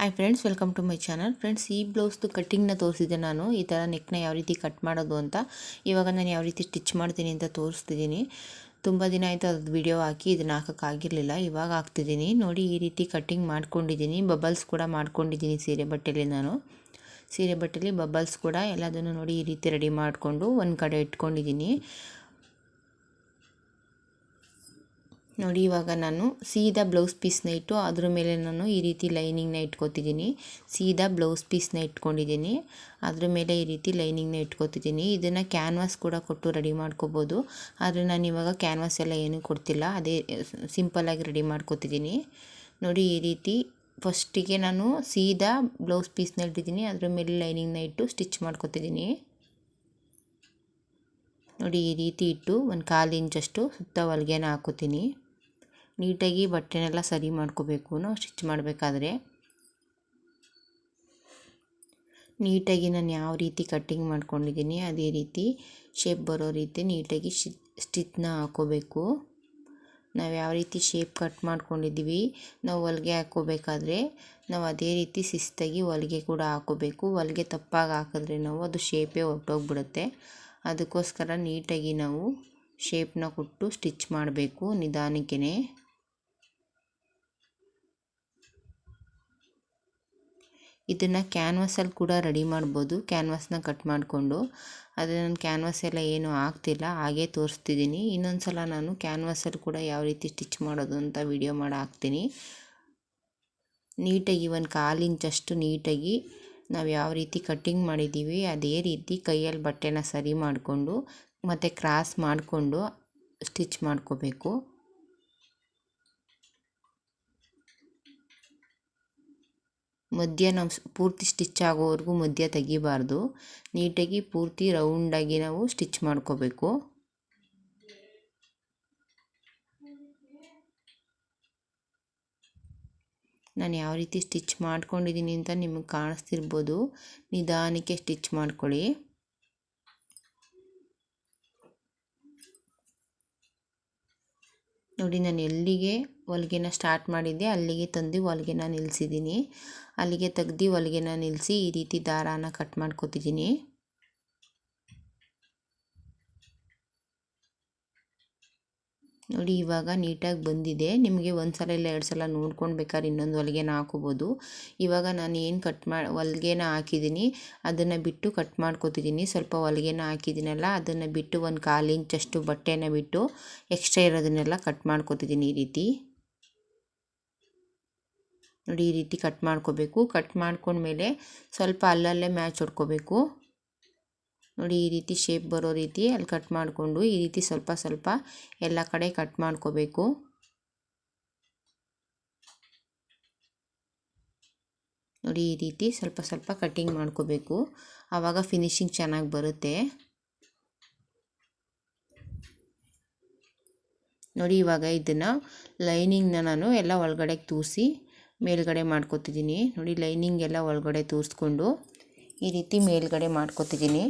Hi friends welcome to my channel friends ಈ ಬ್ಲೌಸ್ದು ಕಟ್ಟಿಂಗ್ನ ತೋರಿಸಿದ್ದೆ ನಾನು. ಈ ಥರ ನೆಕ್ನ ಯಾವ ರೀತಿ ಕಟ್ ಮಾಡೋದು ಅಂತ. ಇವಾಗ ನಾನು ಯಾವ ರೀತಿ ಸ್ಟಿಚ್ ಮಾಡ್ತೀನಿ ಅಂತ ತೋರಿಸ್ತಿದ್ದೀನಿ. ತುಂಬ ದಿನ ಆಯಿತು ಅದು ವಿಡಿಯೋ ಹಾಕಿ ಇದನ್ನ ಹಾಕೋಕ್ಕಾಗಿರಲಿಲ್ಲ ಇವಾಗ ಹಾಕ್ತಿದ್ದೀನಿ. ನೋಡಿ ಈ ರೀತಿ ಕಟ್ಟಿಂಗ್ ಮಾಡ್ಕೊಂಡಿದ್ದೀನಿ. ಬಬಲ್ಸ್ ಕೂಡ ಮಾಡ್ಕೊಂಡಿದ್ದೀನಿ ಸೀರೆ ಬಟ್ಟೆಯಲ್ಲಿ ನಾನು. ಸೀರೆ ಬಟ್ಟೆಲಿ ಬಬಲ್ಸ್ ಕೂಡ ಎಲ್ಲದನ್ನು ನೋಡಿ ಈ ರೀತಿ ರೆಡಿ ಮಾಡಿಕೊಂಡು ಒಂದು ಕಡೆ ಇಟ್ಕೊಂಡಿದ್ದೀನಿ. ನೋಡಿ, ಇವಾಗ ನಾನು ಸೀದಾ ಬ್ಲೌಸ್ ಪೀಸ್ನ ಇಟ್ಟು ಅದ್ರ ಮೇಲೆ ನಾನು ಈ ರೀತಿ ಲೈನಿಂಗ್ನ ಇಟ್ಕೋತಿದ್ದೀನಿ. ಸೀದಾ ಬ್ಲೌಸ್ ಪೀಸ್ನ ಇಟ್ಕೊಂಡಿದ್ದೀನಿ. ಅದ್ರ ಮೇಲೆ ಈ ರೀತಿ ಲೈನಿಂಗ್ನ ಇಟ್ಕೊತಿದ್ದೀನಿ. ಇದನ್ನು ಕ್ಯಾನ್ವಾಸ್ ಕೂಡ ಕೊಟ್ಟು ರೆಡಿ ಮಾಡ್ಕೋಬೋದು. ಆದರೆ ನಾನು ಇವಾಗ ಕ್ಯಾನ್ವಾಸ್ ಎಲ್ಲ ಏನೂ ಕೊಡ್ತಿಲ್ಲ. ಅದೇ ಸಿಂಪಲ್ಲಾಗಿ ರೆಡಿ ಮಾಡ್ಕೋತಿದ್ದೀನಿ. ನೋಡಿ, ಈ ರೀತಿ ಫಸ್ಟಿಗೆ ನಾನು ಸೀದಾ ಬ್ಲೌಸ್ ಪೀಸ್ನ ಇಟ್ಟಿದ್ದೀನಿ. ಅದ್ರ ಮೇಲೆ ಲೈನಿಂಗ್ನ ಇಟ್ಟು ಸ್ಟಿಚ್ ಮಾಡ್ಕೋತಿದ್ದೀನಿ. ನೋಡಿ, ಈ ರೀತಿ ಇಟ್ಟು ಒಂದು ಕಾಲು ಇಂಚಷ್ಟು ಸುತ್ತ ಹೊಲಿಗೆನ ಹಾಕೋತೀನಿ. ನೀಟಾಗಿ ಬಟ್ಟೆನೆಲ್ಲ ಸರಿ ಮಾಡ್ಕೋಬೇಕು ನಾವು ಸ್ಟಿಚ್ ಮಾಡಬೇಕಾದ್ರೆ. ನೀಟಾಗಿ ನಾನು ಯಾವ ರೀತಿ ಕಟ್ಟಿಂಗ್ ಮಾಡ್ಕೊಂಡಿದ್ದೀನಿ ಅದೇ ರೀತಿ ಶೇಪ್ ಬರೋ ರೀತಿ ನೀಟಾಗಿ ಸ್ಟಿಚ್ನ ಹಾಕೋಬೇಕು. ನಾವು ಯಾವ ರೀತಿ ಶೇಪ್ ಕಟ್ ಮಾಡ್ಕೊಂಡಿದ್ದೀವಿ, ನಾವು ಹೊಲಿಗೆ ಹಾಕೋಬೇಕಾದ್ರೆ ನಾವು ಅದೇ ರೀತಿ ಶಿಸ್ತಾಗಿ ಹೊಲಿಗೆ ಕೂಡ ಹಾಕೋಬೇಕು. ಹೊಲಿಗೆ ತಪ್ಪಾಗಿ ಹಾಕಿದ್ರೆ ನಾವು ಅದು ಶೇಪೇ ಹೊರಟೋಗ್ಬಿಡುತ್ತೆ. ಅದಕ್ಕೋಸ್ಕರ ನೀಟಾಗಿ ನಾವು ಶೇಪ್ನ ಕೊಟ್ಟು ಸ್ಟಿಚ್ ಮಾಡಬೇಕು ನಿಧಾನಕ್ಕೆ ಇದನ್ನು ಕ್ಯಾನ್ವಸಲ್ಲಿ ಕೂಡ ರೆಡಿ ಮಾಡ್ಬೋದು ಕ್ಯಾನ್ವಸ್ನ ಕಟ್ ಮಾಡಿಕೊಂಡು. ಆದರೆ ನಾನು ಕ್ಯಾನ್ವಸ್ ಎಲ್ಲ ಏನೂ ಆಗ್ತಿಲ್ಲ, ಹಾಗೇ ತೋರಿಸ್ತಿದ್ದೀನಿ ಇನ್ನೊಂದು ಸಲ ನಾನು ಕ್ಯಾನ್ವಸಲ್ಲಿ ಕೂಡ ಯಾವ ರೀತಿ ಸ್ಟಿಚ್ ಮಾಡೋದು ಅಂತ ವಿಡಿಯೋ ಮಾಡಿ ಹಾಕ್ತೀನಿ. ನೀಟಾಗಿ ಒಂದು ಕಾಲು ಇಂಚಷ್ಟು ನೀಟಾಗಿ ನಾವು ಯಾವ ರೀತಿ ಕಟ್ಟಿಂಗ್ ಮಾಡಿದ್ದೀವಿ ಅದೇ ರೀತಿ ಕೈಯಲ್ಲಿ ಬಟ್ಟೆನ ಸರಿ ಮಾಡಿಕೊಂಡು, ಮತ್ತು ಕ್ರಾಸ್ ಮಾಡಿಕೊಂಡು ಸ್ಟಿಚ್ ಮಾಡ್ಕೋಬೇಕು. ಮಧ್ಯ ನಾವು ಪೂರ್ತಿ ಸ್ಟಿಚ್ ಆಗೋವರೆಗೂ ಮಧ್ಯ ತೆಗಿಬಾರ್ದು. ನೀಟಾಗಿ ಪೂರ್ತಿ ರೌಂಡಾಗಿ ನಾವು ಸ್ಟಿಚ್ ಮಾಡ್ಕೋಬೇಕು. ನಾನು ಯಾವ ರೀತಿ ಸ್ಟಿಚ್ ಮಾಡ್ಕೊಂಡಿದ್ದೀನಿ ಅಂತ ನಿಮಗೆ ಕಾಣಿಸ್ತಿರ್ಬೋದು. ನಿಧಾನಕ್ಕೆ ಸ್ಟಿಚ್ ಮಾಡ್ಕೊಳ್ಳಿ. ನೋಡಿ, ನಾನು ಎಲ್ಲಿಗೆ ಹೊಲಿಗೆನ ಸ್ಟಾರ್ಟ್ ಮಾಡಿದ್ದೆ, ಅಲ್ಲಿಗೆ ತಂದು ಹೊಲಿಗೆನ ನಿಲ್ಲಿಸಿದ್ದೀನಿ ಅಲ್ಲಿಗೆ ತೆಗ್ದು ಹೊಲಿಗೆನ ನಿಲ್ಲಿಸಿ ಈ ರೀತಿ ದಾರಾನ ಕಟ್ ಮಾಡ್ಕೊತಿದ್ದೀನಿ. ನೋಡಿ, ಇವಾಗ ನೀಟಾಗಿ ಬಂದಿದೆ. ನಿಮಗೆ ಒಂದು ಸಲ ಇಲ್ಲ ಎರಡು ಸಲ ನೋಡ್ಕೊಂಡು ಬೇಕಾದ್ರೆ ಇನ್ನೊಂದು ಹೊಲಿಗೆನ ಹಾಕೋಬೋದು. ಇವಾಗ ನಾನು ಏನು ಕಟ್ ಮಾಡಿ ಹೊಲಿಗೆನ ಹಾಕಿದ್ದೀನಿ, ಅದನ್ನು ಬಿಟ್ಟು ಕಟ್ ಮಾಡ್ಕೊತಿದ್ದೀನಿ. ಸ್ವಲ್ಪ ಹೊಲಿಗೆನ ಹಾಕಿದ್ದೀನಲ್ಲ, ಅದನ್ನು ಬಿಟ್ಟು ಒಂದು ಕಾಲು ಇಂಚಷ್ಟು ಬಟ್ಟೆನ ಬಿಟ್ಟು ಎಕ್ಸ್ಟ್ರಾ ಇರೋದನ್ನೆಲ್ಲ ಕಟ್ ಮಾಡ್ಕೋತಿದ್ದೀನಿ ಈ ರೀತಿ. ನೋಡಿ ಈ ರೀತಿ ಕಟ್ ಮಾಡ್ಕೋಬೇಕು. ಕಟ್ ಮಾಡ್ಕೊಂಡ್ಮೇಲೆ ಸ್ವಲ್ಪ ಅಲ್ಲಲ್ಲೇ ಮ್ಯಾಚ್ ಹೊಡ್ಕೋಬೇಕು. ನೋಡಿ ಈ ರೀತಿ ಶೇಪ್ ಬರೋ ರೀತಿ ಅಲ್ಲಿ ಕಟ್ ಮಾಡಿಕೊಂಡು ಈ ರೀತಿ ಸ್ವಲ್ಪ ಸ್ವಲ್ಪ ಎಲ್ಲ ಕಡೆ ಕಟ್ ಮಾಡ್ಕೋಬೇಕು. ನೋಡಿ ಈ ರೀತಿ ಸ್ವಲ್ಪ ಸ್ವಲ್ಪ ಕಟ್ಟಿಂಗ್ ಮಾಡ್ಕೋಬೇಕು. ಆವಾಗ ಫಿನಿಶಿಂಗ್ ಚೆನ್ನಾಗಿ ಬರುತ್ತೆ. ನೋಡಿ ಇವಾಗ ಇದನ್ನು ಲೈನಿಂಗ್ನ ನಾನು ಎಲ್ಲ ಒಳಗಡೆ ತೂರಿಸಿ ಮೇಲ್ಗಡೆ ಮಾಡ್ಕೊತಿದ್ದೀನಿ. ನೋಡಿ, ಲೈನಿಂಗ್ ಎಲ್ಲ ಒಳಗಡೆ ತೂರಿಸ್ಕೊಂಡು ಈ ರೀತಿ ಮೇಲ್ಗಡೆ ಮಾಡ್ಕೊತಿದ್ದೀನಿ.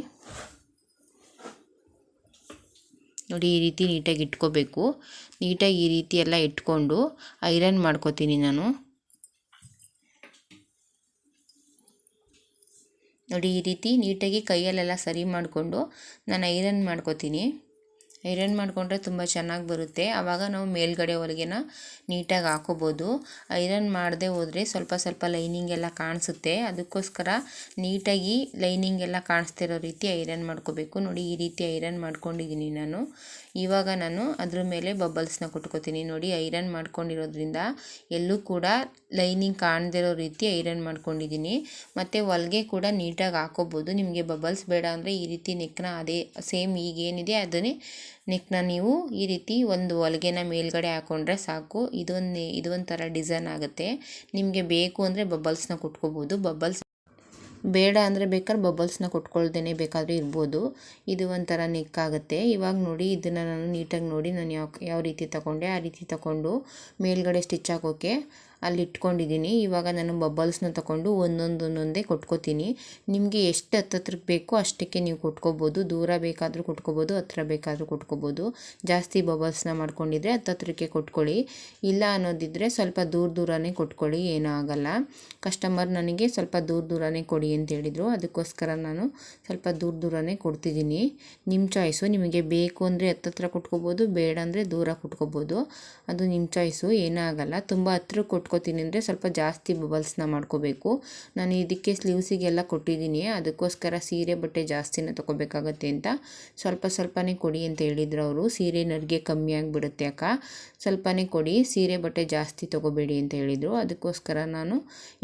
ನೋಡಿ, ಈ ರೀತಿ ನೀಟಾಗಿ ಇಟ್ಕೋಬೇಕು. ನೀಟಾಗಿ ಈ ರೀತಿ ಎಲ್ಲ ಇಟ್ಕೊಂಡು ಐರನ್ ಮಾಡ್ಕೋತೀನಿ ನಾನು. ನೋಡಿ, ಈ ರೀತಿ ನೀಟಾಗಿ ಕೈಯಲ್ಲೆಲ್ಲ ಸರಿ ಮಾಡಿಕೊಂಡು ನಾನು ಐರನ್ ಮಾಡ್ಕೋತೀನಿ. ಐರನ್ ಮಾಡಿಕೊಂಡ್ರೆ ತುಂಬ ಚೆನ್ನಾಗಿ ಬರುತ್ತೆ. ಆವಾಗ ನಾವು ಮೇಲ್ಗಡೆ ಹೊಲಿಗೆನ ನೀಟಾಗಿ ಹಾಕೋಬೋದು. ಐರನ್ ಮಾಡದೆ ಹೋದರೆ ಸ್ವಲ್ಪ ಸ್ವಲ್ಪ ಲೈನಿಂಗ್ ಎಲ್ಲ ಕಾಣಿಸುತ್ತೆ. ಅದಕ್ಕೋಸ್ಕರ ನೀಟಾಗಿ ಲೈನಿಂಗ್ ಎಲ್ಲ ಕಾಣಿಸ್ತಿರೋ ರೀತಿ ಐರನ್ ಮಾಡ್ಕೋಬೇಕು. ನೋಡಿ ಈ ರೀತಿ ಐರನ್ ಮಾಡ್ಕೊಂಡಿದ್ದೀನಿ ನಾನು. ಇವಾಗ ನಾನು ಅದ್ರ ಮೇಲೆ ಬಬಲ್ಸ್ನ ಕೊಟ್ಕೋತೀನಿ. ನೋಡಿ ಐರನ್ ಮಾಡ್ಕೊಂಡಿರೋದ್ರಿಂದ ಎಲ್ಲೂ ಕೂಡ ಲೈನಿಂಗ್ ಕಾಣದಿರೋ ರೀತಿ ಐರನ್ ಮಾಡ್ಕೊಂಡಿದ್ದೀನಿ. ಮತ್ತು ಹೊಲ್ಗೆ ಕೂಡ ನೀಟಾಗಿ ಹಾಕೋಬೋದು. ನಿಮಗೆ ಬಬಲ್ಸ್ ಬೇಡ ಅಂದರೆ ಈ ರೀತಿ ನೆಕ್ನ ಅದೇ ಸೇಮ್ ಈಗೇನಿದೆ ಅದನ್ನೇ ನೆಕ್ನ ನೀವು ಈ ರೀತಿ ಒಂದು ಹೊಲಿಗೆನ ಮೇಲ್ಗಡೆ ಹಾಕ್ಕೊಂಡ್ರೆ ಸಾಕು. ಇದೊಂದು, ಇದೊಂಥರ ಡಿಸೈನ್ ಆಗುತ್ತೆ. ನಿಮಗೆ ಬೇಕು ಅಂದರೆ ಬಬಲ್ಸ್ನ ಕೊಟ್ಕೋಬೋದು. ಬಬಲ್ಸ್ ಬೇಡ ಅಂದರೆ ಬೇಕಾದ್ರೆ ಬಬಲ್ಸ್ನ ಕೊಟ್ಕೊಳ್ದೇ ಬೇಕಾದರೆ ಇರ್ಬೋದು. ಇದು ಒಂಥರ ನೆಕ್ ಆಗುತ್ತೆ ಇವಾಗ ನೋಡಿ, ಇದನ್ನು ನಾನು ನೀಟಾಗಿ ನೋಡಿ ನಾನು ಯಾವ ಯಾವ ರೀತಿ ತಗೊಂಡೆ, ಆ ರೀತಿ ತಗೊಂಡು ಮೇಲ್ಗಡೆ ಸ್ಟಿಚ್ ಹಾಕೋಕ್ಕೆ ಅಲ್ಲಿ ಇಟ್ಕೊಂಡಿದ್ದೀನಿ ಇವಾಗ ನಾನು ಬಬಲ್ಸ್ನ ತಗೊಂಡು ಒಂದೊಂದು ಒಂದೊಂದೇ ಕೊಟ್ಕೋತೀನಿ. ನಿಮಗೆ ಎಷ್ಟು ಹತ್ತತ್ರಕ್ಕೆ ಬೇಕೋ ಅಷ್ಟಕ್ಕೆ ನೀವು ಕೊಟ್ಕೋಬೋದು. ದೂರ ಬೇಕಾದರೂ ಕೊಟ್ಕೋಬೋದು, ಹತ್ರ ಬೇಕಾದರೂ ಕೊಟ್ಕೋಬೋದು. ಜಾಸ್ತಿ ಬಬಲ್ಸ್ನ ಮಾಡ್ಕೊಂಡಿದ್ರೆ ಹತ್ತತ್ರಕ್ಕೆ ಕೊಟ್ಕೊಳ್ಳಿ. ಇಲ್ಲ ಅನ್ನೋದಿದ್ದರೆ ಸ್ವಲ್ಪ ದೂರ ದೂರನೇ ಕೊಟ್ಕೊಳ್ಳಿ, ಏನೂ ಆಗಲ್ಲ. ಕಸ್ಟಮರ್ ನನಗೆ ಸ್ವಲ್ಪ ದೂರ ದೂರನೇ ಕೊಡಿ ಅಂತ ಹೇಳಿದರು. ಅದಕ್ಕೋಸ್ಕರ ನಾನು ಸ್ವಲ್ಪ ದೂರ ದೂರನೇ ಕೊಡ್ತಿದ್ದೀನಿ. ನಿಮ್ಮ ಚಾಯ್ಸು ನಿಮಗೆ ಬೇಕು ಅಂದರೆ ಹತ್ತತ್ರ ಕೊಟ್ಕೋಬೋದು, ಬೇಡ ಅಂದರೆ ದೂರ ಕೊಟ್ಕೋಬೋದು. ಅದು ನಿಮ್ಮ ಚಾಯ್ಸು ಏನೂ ಆಗಲ್ಲ. ತುಂಬ ಹತ್ರ ಕೊಟ್ಕೋತೀನಿ ಅಂದರೆ ಸ್ವಲ್ಪ ಜಾಸ್ತಿ ಬಬಲ್ಸ್ನ ಮಾಡ್ಕೋಬೇಕು. ನಾನು ಇದಕ್ಕೆ ಸ್ಲೀವ್ಸಿಗೆಲ್ಲ ಕೊಟ್ಟಿದ್ದೀನಿ. ಅದಕ್ಕೋಸ್ಕರ ಸೀರೆ ಬಟ್ಟೆ ಜಾಸ್ತಿನ ತೊಗೋಬೇಕಾಗತ್ತೆ ಅಂತ. ಸ್ವಲ್ಪ ಸ್ವಲ್ಪನೇ ಕೊಡಿ ಅಂತ ಹೇಳಿದ್ರು ಅವರು. ಸೀರೆ ನರಿಗೆ ಕಮ್ಮಿ ಆಗಿಬಿಡುತ್ತೆ ಅಕ್ಕ. ಸ್ವಲ್ಪನೇ ಕೊಡಿ. ಸೀರೆ ಬಟ್ಟೆ ಜಾಸ್ತಿ ತೊಗೋಬೇಡಿ ಅಂತ ಹೇಳಿದರು. ಅದಕ್ಕೋಸ್ಕರ ನಾನು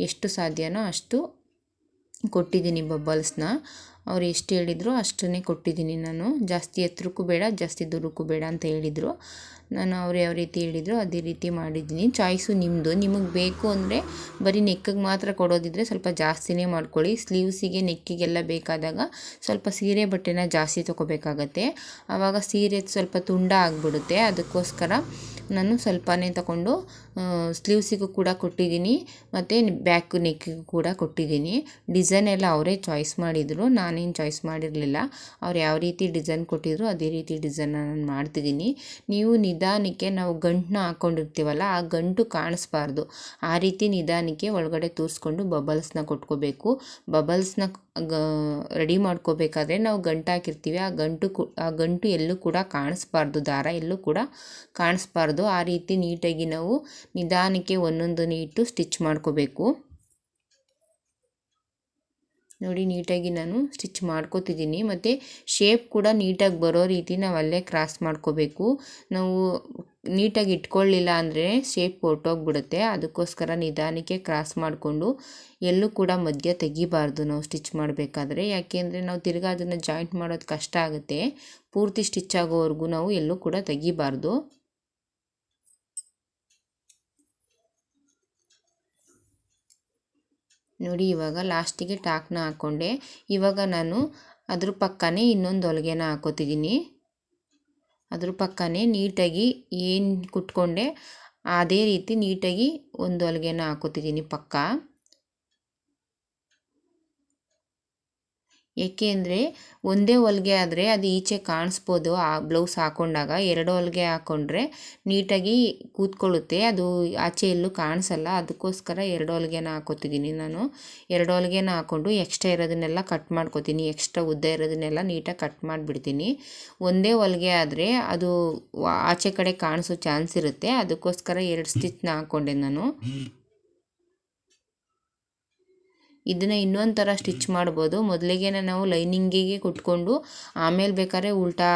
ಎಷ್ಟು ಸಾಧ್ಯನೋ ಅಷ್ಟು ಕೊಟ್ಟಿದ್ದೀನಿ ಬಬ್ಬಲ್ಸ್ನ ಅವ್ರು ಎಷ್ಟು ಹೇಳಿದ್ರು ಅಷ್ಟನ್ನೇ ಕೊಟ್ಟಿದ್ದೀನಿ ನಾನು. ಜಾಸ್ತಿ ಎತ್ತರಕ್ಕೂ ಬೇಡ, ಜಾಸ್ತಿ ದೂರಕ್ಕೂ ಬೇಡ ಅಂತ ಹೇಳಿದರು. ನಾನು ಅವ್ರು ಯಾವ ರೀತಿ ಹೇಳಿದ್ರು ಅದೇ ರೀತಿ ಮಾಡಿದ್ದೀನಿ. ಚಾಯ್ಸು ನಿಮ್ಮದು ನಿಮಗೆ ಬೇಕು ಅಂದರೆ ಬರೀ ನೆಕ್ಕಿಗೆ ಮಾತ್ರ ಕೊಡೋದಿದ್ರೆ ಸ್ವಲ್ಪ ಜಾಸ್ತಿನೇ ಮಾಡ್ಕೊಳ್ಳಿ. ಸ್ಲೀವ್ಸಿಗೆ ನೆಕ್ಕಿಗೆಲ್ಲ ಬೇಕಾದಾಗ ಸ್ವಲ್ಪ ಸೀರೆ ಬಟ್ಟೆನ ಜಾಸ್ತಿ ತೊಗೋಬೇಕಾಗತ್ತೆ. ಆವಾಗ ಸೀರೆ ಸ್ವಲ್ಪ ತುಂಡ ಆಗಿಬಿಡುತ್ತೆ. ಅದಕ್ಕೋಸ್ಕರ ನಾನು ಸ್ವಲ್ಪನೇ ತಗೊಂಡು ಸ್ಲೀವ್ಸಿಗೂ ಕೂಡ ಕೊಟ್ಟಿದ್ದೀನಿ. ಮತ್ತು ಬ್ಯಾಕ್, ನೆಕ್ಕಿಗೂ ಕೂಡ ಕೊಟ್ಟಿದ್ದೀನಿ. ಡಿಸೈನ್ ಎಲ್ಲ ಅವರೇ ಚಾಯ್ಸ್ ಮಾಡಿದರು. ನಾನೇನು ಚಾಯ್ಸ್ ಮಾಡಿರಲಿಲ್ಲ. ಅವ್ರು ಯಾವ ರೀತಿ ಡಿಸೈನ್ ಕೊಟ್ಟಿದ್ರು ಅದೇ ರೀತಿ ಡಿಸೈನ್ ನಾನು ಮಾಡ್ತಿದ್ದೀನಿ. ನೀವು ನಿಧಾನಕ್ಕೆ ನಾವು ಗಂಟನ್ನ ಹಾಕ್ಕೊಂಡಿರ್ತೀವಲ್ಲ ಆ ಗಂಟು ಕಾಣಿಸ್ಬಾರ್ದು. ಆ ರೀತಿ ನಿಧಾನಕ್ಕೆ ಒಳಗಡೆ ತೂರಿಸ್ಕೊಂಡು ಬಬಲ್ಸ್ನ ಕೊಟ್ಕೋಬೇಕು. ಬಬಲ್ಸ್ನ ಗ, ರೆಡಿ ಮಾಡ್ಕೋಬೇಕಾದ್ರೆ ನಾವು ಗಂಟು ಹಾಕಿರ್ತೀವಿ. ಆ ಗಂಟು ಆ ಗಂಟು ಎಲ್ಲೂ ಕೂಡ ಕಾಣಿಸ್ಬಾರ್ದು. ದಾರ ಎಲ್ಲೂ ಕೂಡ ಕಾಣಿಸ್ಬಾರ್ದು. ಆ ರೀತಿ ನೀಟಾಗಿ ನಾವು ನಿಧಾನಕ್ಕೆ ಒಂದೊಂದನ್ನು ಇಟ್ಟು ಸ್ಟಿಚ್ ಮಾಡ್ಕೋಬೇಕು. ನೋಡಿ, ನೀಟಾಗಿ ನಾನು ಸ್ಟಿಚ್ ಮಾಡ್ಕೋತಿದ್ದೀನಿ. ಮತ್ತು ಶೇಪ್ ಕೂಡ ನೀಟಾಗಿ ಬರೋ ರೀತಿ ನಾವು ಅಲ್ಲೇ ಕ್ರಾಸ್ ಮಾಡ್ಕೋಬೇಕು. ನಾವು ನೀಟಾಗಿ ಇಟ್ಕೊಳ್ಳಿಲ್ಲ ಅಂದರೆ ಶೇಪ್ ಹೊರ್ಟೋಗ್ಬಿಡುತ್ತೆ ಅದಕ್ಕೋಸ್ಕರ ನಿಧಾನಕ್ಕೆ ಕ್ರಾಸ್ ಮಾಡಿಕೊಂಡು ಎಲ್ಲೂ ಕೂಡ ಮಧ್ಯ ತೆಗಿಬಾರ್ದು ನಾವು ಸ್ಟಿಚ್ ಮಾಡಬೇಕಾದ್ರೆ. ಯಾಕೆಂದರೆ ನಾವು ತಿರ್ಗಾ ಅದನ್ನು ಜಾಯಿಂಟ್ ಮಾಡೋದು ಕಷ್ಟ ಆಗುತ್ತೆ. ಪೂರ್ತಿ ಸ್ಟಿಚ್ ಆಗೋವರೆಗೂ ನಾವು ಎಲ್ಲೂ ಕೂಡ ತೆಗಿಬಾರ್ದು. ನೋಡಿ, ಇವಾಗ ಲಾಸ್ಟಿಗೆ ಟಾಕ್ನ ಹಾಕ್ಕೊಂಡೆ ಇವಾಗ ನಾನು ಅದ್ರ ಪಕ್ಕನೇ ಇನ್ನೊಂದು ಹೊಲಿಗೆನ ಹಾಕೋತಿದ್ದೀನಿ. ಅದ್ರ ಪಕ್ಕನೇ ನೀಟಾಗಿ ಏನು ಕುಟ್ಕೊಂಡೆ, ಅದೇ ರೀತಿ ನೀಟಾಗಿ ಒಂದು ಹೊಲಿಗೆನ ಹಾಕೋತಿದ್ದೀನಿ ಪಕ್ಕ. ಏಕೆ ಅಂದರೆ ಒಂದೇ ಹೊಲಿಗೆ ಆದರೆ ಅದು ಈಚೆ ಕಾಣಿಸ್ಬೋದು. ಆ ಬ್ಲೌಸ್ ಹಾಕ್ಕೊಂಡಾಗ ಎರಡು ಹೊಲಿಗೆ ಹಾಕ್ಕೊಂಡ್ರೆ ನೀಟಾಗಿ ಕೂತ್ಕೊಳ್ಳುತ್ತೆ. ಅದು ಆಚೆ ಎಲ್ಲೂ ಕಾಣಿಸಲ್ಲ. ಅದಕ್ಕೋಸ್ಕರ ಎರಡು ಹೊಲಿಗೆನ ಹಾಕೋತಿದ್ದೀನಿ ನಾನು. ಎರಡು ಹೊಲಿಗೆನ ಹಾಕ್ಕೊಂಡು ಎಕ್ಸ್ಟ್ರಾ ಇರೋದನ್ನೆಲ್ಲ ಕಟ್ ಮಾಡ್ಕೋತೀನಿ. ಎಕ್ಸ್ಟ್ರಾ ಉದ್ದ ಇರೋದನ್ನೆಲ್ಲ ನೀಟಾಗಿ ಕಟ್ ಮಾಡಿಬಿಡ್ತೀನಿ. ಒಂದೇ ಹೊಲಿಗೆ ಆದರೆ ಅದು ಆಚೆ ಕಡೆ ಕಾಣಿಸೋ ಚಾನ್ಸ್ ಇರುತ್ತೆ. ಅದಕ್ಕೋಸ್ಕರ ಎರಡು ಸ್ಟಿಚ್ನ ಹಾಕ್ಕೊಂಡೆ ನಾನು. ಇದನ್ನು ಇನ್ನೊಂದು ಥರ ಸ್ಟಿಚ್ ಮಾಡ್ಬೋದು. ಮೊದಲಿಗೆ ನಾವು ಲೈನಿಂಗಿಗೆ ಕುಟ್ಕೊಂಡು ಆಮೇಲೆ ಬೇಕಾದ್ರೆ ಉಲ್ಟಾ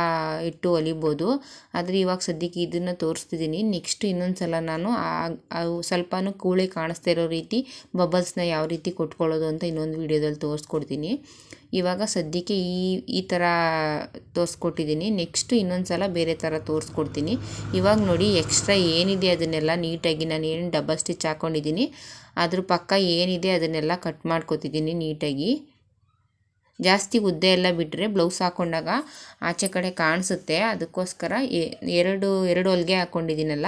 ಇಟ್ಟು ಹೊಲಿಬೋದು ಆದರೆ ಇವಾಗ ಸದ್ಯಕ್ಕೆ ಇದನ್ನು ತೋರಿಸ್ತಿದ್ದೀನಿ ನೆಕ್ಸ್ಟ್ ಇನ್ನೊಂದು ಸಲ ನಾನು ಸ್ವಲ್ಪನೂ ಕೂಳೆ ಕಾಣಿಸ್ತಾ ಇರೋ ರೀತಿ ಬಬಲ್ಸ್ನ ಯಾವ ರೀತಿ ಕೊಟ್ಕೊಳ್ಳೋದು ಅಂತ ಇನ್ನೊಂದು ವೀಡಿಯೋದಲ್ಲಿ ತೋರಿಸ್ಕೊಡ್ತೀನಿ. ಇವಾಗ ಸದ್ಯಕ್ಕೆ ಈ ಈ ಥರ ತೋರಿಸ್ಕೊಟ್ಟಿದ್ದೀನಿ ನೆಕ್ಸ್ಟ್ ಇನ್ನೊಂದು ಸಲ ಬೇರೆ ಥರ ತೋರಿಸ್ಕೊಡ್ತೀನಿ. ಇವಾಗ ನೋಡಿ ಎಕ್ಸ್ಟ್ರಾ ಏನಿದೆ ಅದನ್ನೆಲ್ಲ ನೀಟಾಗಿ ನಾನು ಏನು ಡಬಲ್ ಸ್ಟಿಚ್ ಹಾಕ್ಕೊಂಡಿದ್ದೀನಿ ಅದ್ರ ಪಕ್ಕ ಏನಿದೆ ಅದನ್ನೆಲ್ಲ ಕಟ್ ಮಾಡ್ಕೊತಿದ್ದೀನಿ ನೀಟಾಗಿ. ಜಾಸ್ತಿ ಉದ್ದ ಎಲ್ಲ ಬಿಟ್ಟರೆ ಬ್ಲೌಸ್ ಹಾಕ್ಕೊಂಡಾಗ ಆಚೆ ಕಡೆ ಕಾಣಿಸುತ್ತೆ. ಅದಕ್ಕೋಸ್ಕರ ಎರಡು ಎರಡು ಹೊಲಿಗೆ ಹಾಕ್ಕೊಂಡಿದ್ದೀನಲ್ಲ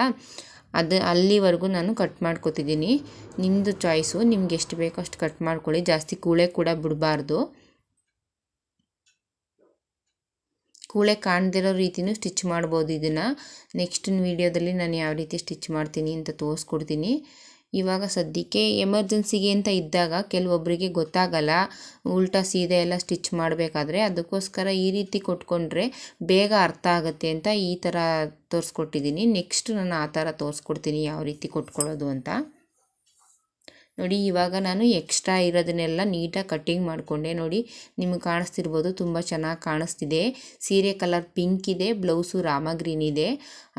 ಅದು ಅಲ್ಲಿವರೆಗೂ ನಾನು ಕಟ್ ಮಾಡ್ಕೊತಿದ್ದೀನಿ ನಿಮ್ಮದು ಚಾಯ್ಸು ನಿಮ್ಗೆ ಎಷ್ಟು ಬೇಕೋ ಅಷ್ಟು ಕಟ್ ಮಾಡ್ಕೊಳ್ಳಿ. ಜಾಸ್ತಿ ಕೂಳೆ ಕೂಡ ಬಿಡಬಾರ್ದು. ಕೂಳೆ ಕಾಣದಿರೋ ರೀತಿಯೂ ಸ್ಟಿಚ್ ಮಾಡ್ಬೋದು ಇದನ್ನು. ನೆಕ್ಸ್ಟ್ ವೀಡಿಯೋದಲ್ಲಿ ನಾನು ಯಾವ ರೀತಿ ಸ್ಟಿಚ್ ಮಾಡ್ತೀನಿ ಅಂತ ತೋರಿಸ್ಕೊಡ್ತೀನಿ. ಇವಾಗ ಸದ್ಯಕ್ಕೆ ಎಮರ್ಜೆನ್ಸಿಗೆ ಅಂತ ಇದ್ದಾಗ ಕೆಲವೊಬ್ಬರಿಗೆ ಗೊತ್ತಾಗಲ್ಲ. ಉಲ್ಟಾ ಸೀದೆ ಎಲ್ಲ ಸ್ಟಿಚ್ ಮಾಡಬೇಕಾದ್ರೆ ಅದಕ್ಕೋಸ್ಕರ ಈ ರೀತಿ ಕೊಟ್ಕೊಂಡ್ರೆ ಬೇಗ ಅರ್ಥ ಆಗುತ್ತೆ ಅಂತ ಈ ಥರ ತೋರಿಸ್ಕೊಟ್ಟಿದ್ದೀನಿ. ನೆಕ್ಸ್ಟ್ ನಾನು ಆ ಥರ ತೋರಿಸ್ಕೊಡ್ತೀನಿ ಯಾವ ರೀತಿ ಕೊಟ್ಕೊಳ್ಳೋದು ಅಂತ. ನೋಡಿ, ಇವಾಗ ನಾನು ಎಕ್ಸ್ಟ್ರಾ ಇರೋದನ್ನೆಲ್ಲ ನೀಟಾಗಿ ಕಟ್ಟಿಂಗ್ ಮಾಡಿಕೊಂಡೆ. ನೋಡಿ, ನಿಮಗೆ ಕಾಣಿಸ್ತಿರ್ಬೋದು, ತುಂಬ ಚೆನ್ನಾಗಿ ಕಾಣಿಸ್ತಿದೆ. ಸೀರೆ ಕಲರ್ ಪಿಂಕ್ ಇದೆ ಬ್ಲೌಸು ರಾಮ ಗ್ರೀನ್ ಇದೆ.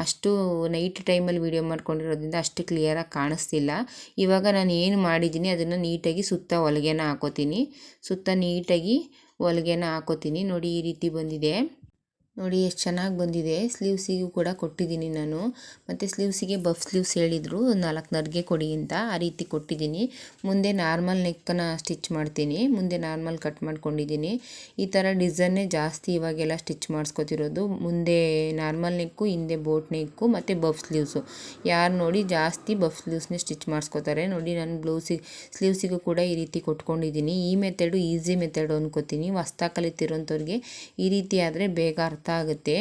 ಅಷ್ಟು ನೈಟ್ ಟೈಮಲ್ಲಿ ವೀಡಿಯೋ ಮಾಡ್ಕೊಂಡಿರೋದ್ರಿಂದ ಅಷ್ಟು ಕ್ಲಿಯರಾಗಿ ಕಾಣಿಸ್ತಿಲ್ಲ. ಇವಾಗ ನಾನು ಏನು ಮಾಡಿದ್ದೀನಿ, ಅದನ್ನು ನೀಟಾಗಿ ಸುತ್ತ ಹೊಲಿಗೆನ ಹಾಕೋತೀನಿ. ಸುತ್ತ ನೀಟಾಗಿ ಹೊಲಿಗೆನ ಹಾಕೋತೀನಿ. ನೋಡಿ, ಈ ರೀತಿ ಬಂದಿದೆ. ನೋಡಿ, ಎಷ್ಟು ಚೆನ್ನಾಗಿ ಬಂದಿದೆ. ಸ್ಲೀವ್ಸಿಗೂ ಕೂಡ ಕೊಟ್ಟಿದ್ದೀನಿ ನಾನು. ಮತ್ತು ಸ್ಲೀವ್ಸಿಗೆ ಬಫ್ ಸ್ಲೀವ್ಸ್ ಹೇಳಿದರು. ನಾಲ್ಕು ನರ್ಗೆ ಕೊಡಿ ಅಂತ. ಆ ರೀತಿ ಕೊಟ್ಟಿದ್ದೀನಿ. ಮುಂದೆ ನಾರ್ಮಲ್ ನೆಕ್ಕನ್ನು ಸ್ಟಿಚ್ ಮಾಡ್ತೀನಿ. ಮುಂದೆ ನಾರ್ಮಲ್ ಕಟ್ ಮಾಡ್ಕೊಂಡಿದ್ದೀನಿ. ಈ ಥರ ಡಿಸೈನ್ನೇ ಜಾಸ್ತಿ ಇವಾಗೆಲ್ಲ ಸ್ಟಿಚ್ ಮಾಡಿಸ್ಕೊತಿರೋದು. ಮುಂದೆ ನಾರ್ಮಲ್ ನೆಕ್ಕು, ಹಿಂದೆ ಬೋಟ್ ನೆಕ್ಕು, ಮತ್ತು ಬಫ್ ಸ್ಲೀವ್ಸು. ಯಾರು ನೋಡಿ ಜಾಸ್ತಿ ಬಫ್ ಸ್ಲೀವ್ಸ್ನೇ ಸ್ಟಿಚ್ ಮಾಡಿಸ್ಕೋತಾರೆ. ನೋಡಿ, ನಾನು ಬ್ಲೌಸಿಗೆ, ಸ್ಲೀವ್ಸಿಗೂ ಕೂಡ ಈ ರೀತಿ ಕೊಟ್ಕೊಂಡಿದ್ದೀನಿ. ಈ ಮೆಥಡು ಈಸಿ ಮೆಥಡು ಅನ್ಕೋತೀನಿ. ಹೊಸ್ತಾ ಕಲಿತಿರೋಂಥವ್ರಿಗೆ ಈ ರೀತಿ ಆದರೆ ಬೇಗ ಅರ್ಥ ಆಗುತ್ತೆ.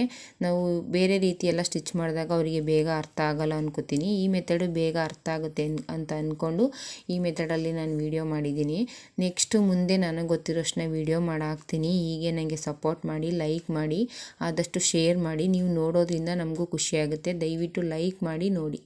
ನಾವು ಬೇರೆ ರೀತಿಯೆಲ್ಲ ಸ್ಟಿಚ್ ಮಾಡಿದಾಗ ಅವರಿಗೆ ಬೇಗ ಅರ್ಥ ಆಗಲ್ಲ ಅನ್ಕೋತೀನಿ. ಈ ಮೆಥಡು ಬೇಗ ಅರ್ಥ ಆಗುತ್ತೆ ಅಂತ ಅಂದ್ಕೊಂಡು ಈ ಮೆಥಡಲ್ಲಿ ನಾನು ವೀಡಿಯೋ ಮಾಡಿದ್ದೀನಿ. ನೆಕ್ಸ್ಟು ಮುಂದೆ ನನಗೆ ಗೊತ್ತಿರೋಷ್ಟನ್ನ ವೀಡಿಯೋ ಮಾಡಾಕ್ತೀನಿ. ಹೀಗೆ ನನಗೆ ಸಪೋರ್ಟ್ ಮಾಡಿ, ಲೈಕ್ ಮಾಡಿ, ಆದಷ್ಟು ಶೇರ್ ಮಾಡಿ. ನೀವು ನೋಡೋದ್ರಿಂದ ನಮಗೂ ಖುಷಿಯಾಗುತ್ತೆ ದಯವಿಟ್ಟು ಲೈಕ್ ಮಾಡಿ ನೋಡಿ.